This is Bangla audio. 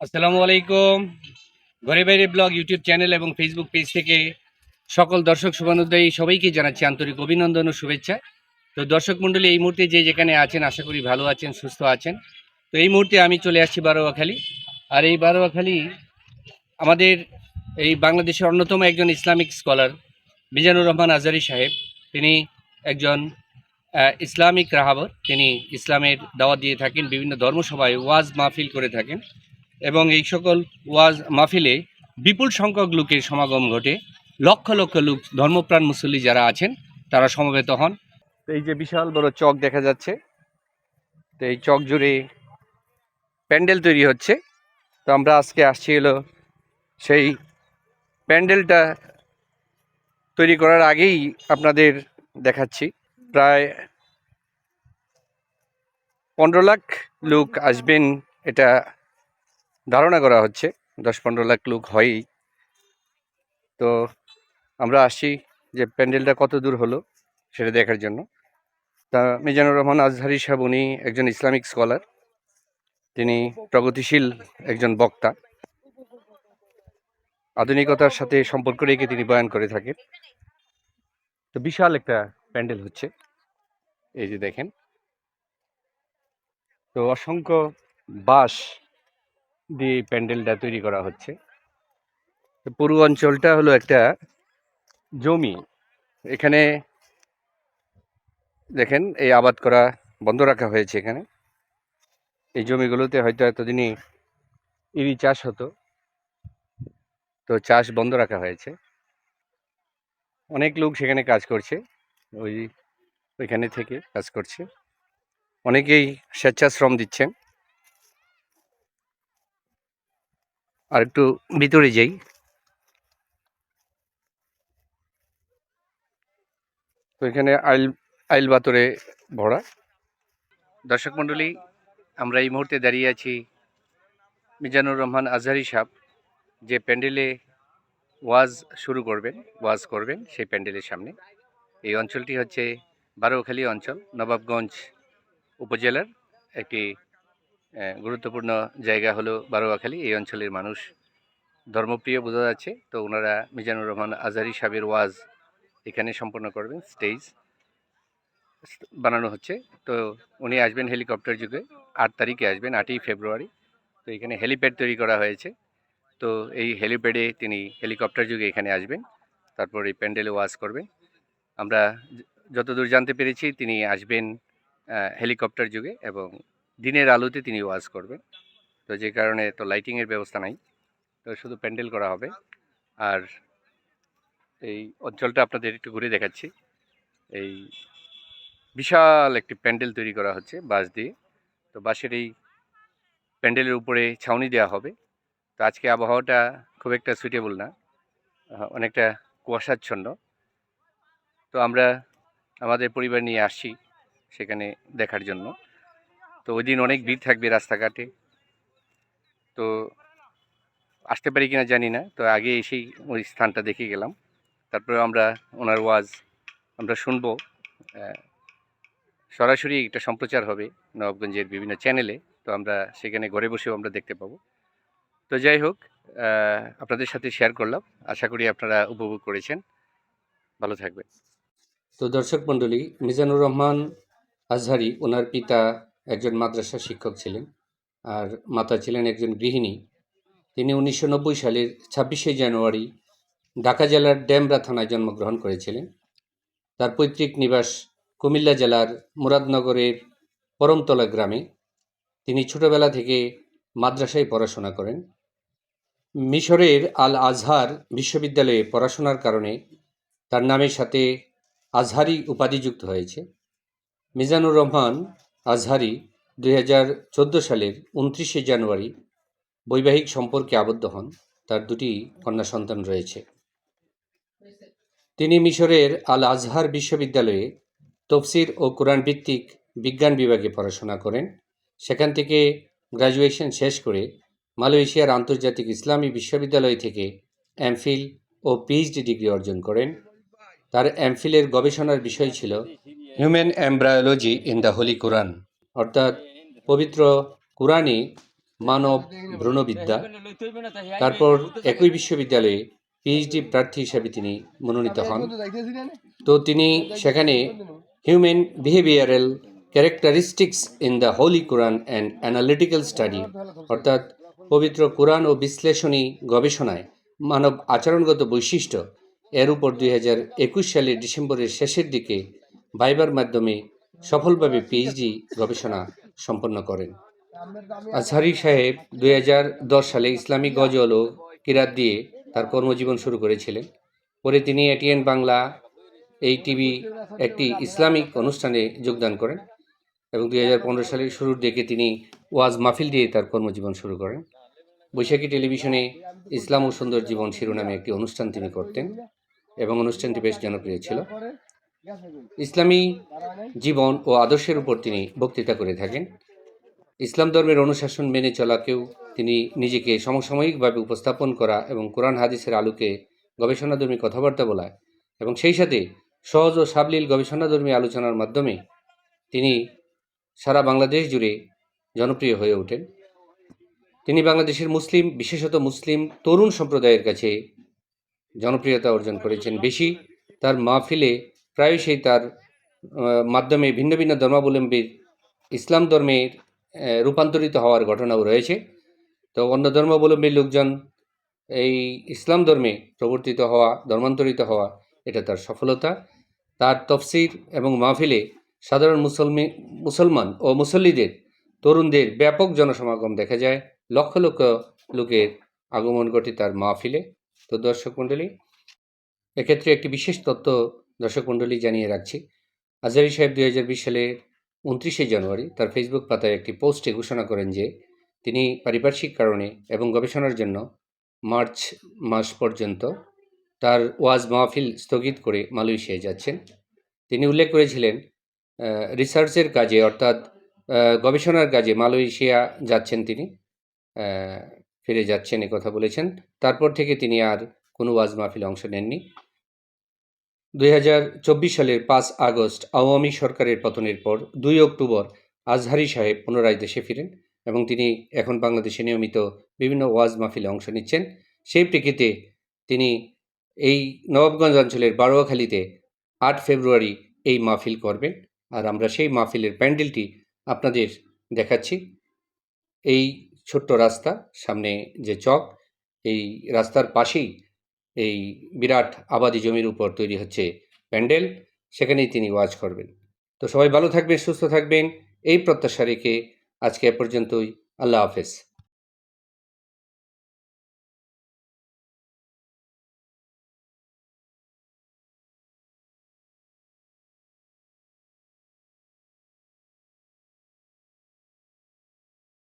আসসালামু আলাইকুম। ঘরে বাইরে ব্লগ, ইউটিউব চ্যানেল এবং ফেসবুক পেজ থেকে সকল দর্শক শুভানুদ্দায়ী সবাইকে জানাচ্ছি আন্তরিক অভিনন্দন ও শুভেচ্ছা। তো দর্শক মণ্ডলী, এই মুহূর্তে যে যেখানে আছেন, আশা করি ভালো আছেন, সুস্থ আছেন। তো এই মুহূর্তে আমি চলে আসছি বারোয়াখালী। আর এই বারোয়াখালী আমাদের এই বাংলাদেশের অন্যতম একজন ইসলামিক স্কলার, মিজানুর রহমান আজারি সাহেব। তিনি একজন ইসলামিক রাহাবর তিনি ইসলামের দাওয়াত দিয়ে থাকেন, বিভিন্ন ধর্মসভায় ওয়াজ মাহফিল করে থাকেন। এবং এই সকল ওয়াজ মাহফিলে বিপুল সংখ্যক লোকের সমাগম ঘটে। লক্ষ লক্ষ লোক, ধর্মপ্রাণ মুসল্লি যারা আছেন, তারা সমবেত হন। এই যে বিশাল বড় চক দেখা যাচ্ছে, তো এই চক জুড়ে প্যান্ডেল তৈরি হচ্ছে। তো আমরা আজকে আসছি হলো সেই প্যান্ডেলটা তৈরি করার আগেই আপনাদের দেখাচ্ছি। প্রায় পনেরো লাখ লোক আসবেন এটা ধারণা করা হচ্ছে, দশ পনেরো লাখ লোক হয়ই। তো আমরা আসছি যে প্যান্ডেলটা কত দূর হলো সেটা দেখার জন্য। তা মিজানুর রহমান আজহারি সাহেব, উনি একজন ইসলামিক স্কলার। তিনি প্রগতিশীল একজন বক্তা। আধুনিকতার সাথে সম্পর্ক রেখে তিনি বয়ান করে থাকেন। তো বিশাল একটা প্যান্ডেল হচ্ছে। এই যে দেখেন। তো অসংখ্য বাঁশ দিয়ে প্যান্ডেলটা তৈরি করা হচ্ছে। পুরো অঞ্চলটা হলো একটা জমি। এখানে দেখেন, এই আবাদ করা বন্ধ রাখা হয়েছে এখানে। এই জমিগুলোতে হয়তো এতদিনই ইরি চাষ হতো। তো চাষ বন্ধ রাখা হয়েছে। অনেক লোক সেখানে কাজ করছে, ওই ওইখানে থেকে কাজ করছে। অনেকেই স্বেচ্ছাশ্রম দিচ্ছেন। আর একটু ভিতরে যাই। তো এখানে আইল আইল বাতরে ভরা। দর্শক মণ্ডলী, আমরা এই মুহূর্তে দাঁড়িয়ে আছি মিজানুর রহমান আজহারি সাহেব, যে প্যান্ডেলে ওয়াজ শুরু করবেন, ওয়াজ করবেন সেই প্যান্ডেলের সামনে। এই অঞ্চলটি হচ্ছে বারোখালী অঞ্চল, নবাবগঞ্জ উপজেলার একটি গুরুত্বপূর্ণ জায়গা হলো বারোয়াখালী। এই অঞ্চলের মানুষ ধর্মপ্রিয় বোঝা যাচ্ছে। তো ওনারা মিজানুর রহমান আজারি সাহেবের ওয়াজ এখানে সম্পন্ন করবেন, স্টেজ বানানো হচ্ছে। তো উনি আসবেন হেলিকপ্টার যুগে, আট তারিখে আসবেন, আটই ফেব্রুয়ারি। তো এখানে হেলিপ্যাড তৈরি করা হয়েছে। তো এই হেলিপ্যাডে তিনি হেলিকপ্টার যুগে এখানে আসবেন, তারপর এই প্যান্ডেলে ওয়াজ করবেন। আমরা যতদূর জানতে পেরেছি, তিনি আসবেন হেলিকপ্টার যুগে এবং দিনের আলোতে তিনি ওয়াজ করবেন। তো যে কারণে তো লাইটিংয়ের ব্যবস্থা নাই। তো শুধু প্যান্ডেল করা হবে। আর এই অঞ্চলটা আপনাদের একটু ঘুরে দেখাচ্ছি। এই বিশাল একটি প্যান্ডেল তৈরি করা হচ্ছে বাঁশ দিয়ে। তো বাঁশের এই প্যান্ডেলের উপরে ছাউনি দেওয়া হবে। তো আজকে আবহাওয়াটা খুব একটা সুইটেবল না। অনেকটা কুয়াশাচ্ছন্ন। তো আমরা আমাদের পরিবার নিয়ে আসছি সেখানে দেখার জন্য। তো ওই দিন অনেক ভিড় থাকবে রাস্তাঘাটে। তো আসতে পারি কিনা জানি না, তো আগে এসেই ওই স্থানটা দেখে গেলাম। তারপরে আমরা ওনার ওয়াজ আমরা শুনব। সরাসরি একটা সম্প্রচার হবে নবাবগঞ্জের বিভিন্ন চ্যানেলে, তো আমরা সেখানে ঘরে বসেও আমরা দেখতে পাবো। তো যাই হোক আপনাদের সাথে শেয়ার করলাম। আশা করি আপনারা উপভোগ করেছেন। ভালো থাকবেন। তো দর্শক মণ্ডলী, মিজানুর রহমান আজহারি, ওনার পিতা একজন মাদ্রাসা শিক্ষক ছিলেন আর মাতা ছিলেন একজন গৃহিণী। তিনি উনিশশো নব্বই সালের ছাব্বিশে জানুয়ারি ঢাকা জেলার ড্যামরা থানায় জন্মগ্রহণ করেছিলেন। তার পৈতৃক নিবাস কুমিল্লা জেলার মুরাদনগরের পরমতলা গ্রামে। তিনি ছোটবেলা থেকে মাদ্রাসায় পড়াশোনা করেন। মিশরের আল আজহার বিশ্ববিদ্যালয়ে পড়াশোনার কারণে তার নামের সাথে আজহারি উপাধি যুক্ত হয়েছে। মিজানুর রহমান আজহারি দুই হাজার চোদ্দ সালের উনত্রিশে জানুয়ারি বৈবাহিক সম্পর্কে আবদ্ধ হন। তার দুটি কন্যা সন্তান রয়েছে। তিনি মিশরের আল আজহার বিশ্ববিদ্যালয়ে তফসির ও কোরআন ভিত্তিক বিজ্ঞান বিভাগে পড়াশোনা করেন। সেখান থেকে গ্র্যাজুয়েশন শেষ করে মালয়েশিয়ার আন্তর্জাতিক ইসলামী বিশ্ববিদ্যালয় থেকে এমফিল ও পিএইচডি ডিগ্রি অর্জন করেন। তার এমফিলের গবেষণার বিষয় ছিল human embryology in the holy Quran অর্থাৎ পবিত্র কোরআনে মানব ভ্রূণবিদ্যা। তারপর একই বিশ্ববিদ্যালয়ে পিএইচডি প্রার্থী হিসাবে তিনি মনোনীত হন। তো তিনি সেখানে human behavioural characteristics in the holy Quran and analytical study অর্থাৎ পবিত্র কোরআন ও বিশ্লেষণী গবেষণায় মানব আচরণগত বৈশিষ্ট্য, এর উপর দুই হাজার একুশ সালের ডিসেম্বরের শেষের দিকে ভাইবার মাধ্যমে সফলভাবে পিএইচডি গবেষণা সম্পন্ন করেন। আজহারি সাহেব দুই হাজার দশ সালে ইসলামিক গজল ও কিরাত দিয়ে তার কর্মজীবন শুরু করেছিলেন। পরে তিনি এটিএন বাংলা এই টিভি একটি ইসলামিক অনুষ্ঠানে যোগদান করেন এবং দুই হাজার পনেরো সালের শুরুর দিকে তিনি ওয়াজ মাহফিল দিয়ে তার কর্মজীবন শুরু করেন। বৈশাখী টেলিভিশনে ইসলাম ও সুন্দর জীবন শিরোনামে একটি অনুষ্ঠান তিনি করতেন এবং অনুষ্ঠানটি বেশ জনপ্রিয় ছিল। ইসলামী জীবন ও আদর্শের উপর তিনি বক্তৃতা করে থাকেন। ইসলাম ধর্মের অনুশাসন মেনে চলাকেও তিনি নিজেকে সমসাময়িকভাবে উপস্থাপন করা এবং কোরআন হাদিসের আলোকে গবেষণাধর্মী কথাবার্তা বলা এবং সেই সাথে সহজ ও সাবলীল গবেষণাধর্মী আলোচনার মাধ্যমে তিনি সারা বাংলাদেশ জুড়ে জনপ্রিয় হয়ে ওঠেন। তিনি বাংলাদেশের মুসলিম, বিশেষত মুসলিম তরুণ সম্প্রদায়ের কাছে জনপ্রিয়তা অর্জন করেছেন। বেশি তার মাহফিলে প্রায়শই তার মাধ্যমে ভিন্ন ভিন্ন ধর্মাবলম্বীর ইসলাম ধর্মের রূপান্তরিত হওয়ার ঘটনাও রয়েছে। তো অন্য ধর্মাবলম্বী লোকজন এই ইসলাম ধর্মে প্রবর্তিত হওয়া, ধর্মান্তরিত হওয়া, এটা তার সফলতা। তার তফসির এবং মাহফিলে সাধারণ মুসলমি, মুসলমান ও মুসল্লিদের, তরুণদের ব্যাপক জনসমাগম দেখা যায়। লক্ষ লক্ষ লোকের আগমন ঘটে তার মাহফিলে। তো দর্শক মণ্ডলী, এক্ষেত্রে একটি বিশেষ তথ্য দর্শক মণ্ডলী জানিয়ে রাখছি, আজহারি সাহেব দুই হাজার বিশ সালের উনত্রিশে জানুয়ারি তার ফেসবুক পাতায় একটি পোস্টে ঘোষণা করেন যে, তিনি পারিপার্শ্বিক কারণে এবং গবেষণার জন্য মার্চ মাস পর্যন্ত তার ওয়াজ মাহফিল স্থগিত করে মালয়েশিয়ায় যাচ্ছেন। তিনি উল্লেখ করেছিলেন রিসার্চের কাজে অর্থাৎ গবেষণার কাজে মালয়েশিয়া যাচ্ছেন তিনি ফিরে যাচ্ছেন কথা বলেছেন। তারপর থেকে তিনি আর কোনো ওয়াজ মাহফিলে অংশ নেননি। দুই হাজার চব্বিশ সালের পাঁচ আগস্ট আওয়ামী সরকারের পতনের পর দুই অক্টোবর আজহারি সাহেব পুনরায় দেশে ফিরেন এবং তিনি এখন বাংলাদেশে নিয়মিত বিভিন্ন ওয়াজ মাহফিলে অংশ নিচ্ছেন। সেই প্রেক্ষিতে তিনি এই নবাবগঞ্জ অঞ্চলের বারোয়াখালীতে আট ফেব্রুয়ারি এই মাহফিল করবেন। আর আমরা সেই মাহফিলের প্যান্ডেলটি আপনাদের দেখাচ্ছি। এই ছোট্ট রাস্তা, সামনে যে চক, এই রাস্তার পাশেই এই বিরাট আবাদি জমির উপর তৈরি হচ্ছে প্যান্ডেল, সেখানেই তিনি ওয়াজ করবেন। তো সবাই ভালো থাকবেন, সুস্থ থাকবেন, এই প্রত্যাশা রেখে আজকে এ পর্যন্তই। আল্লাহ হাফেজ।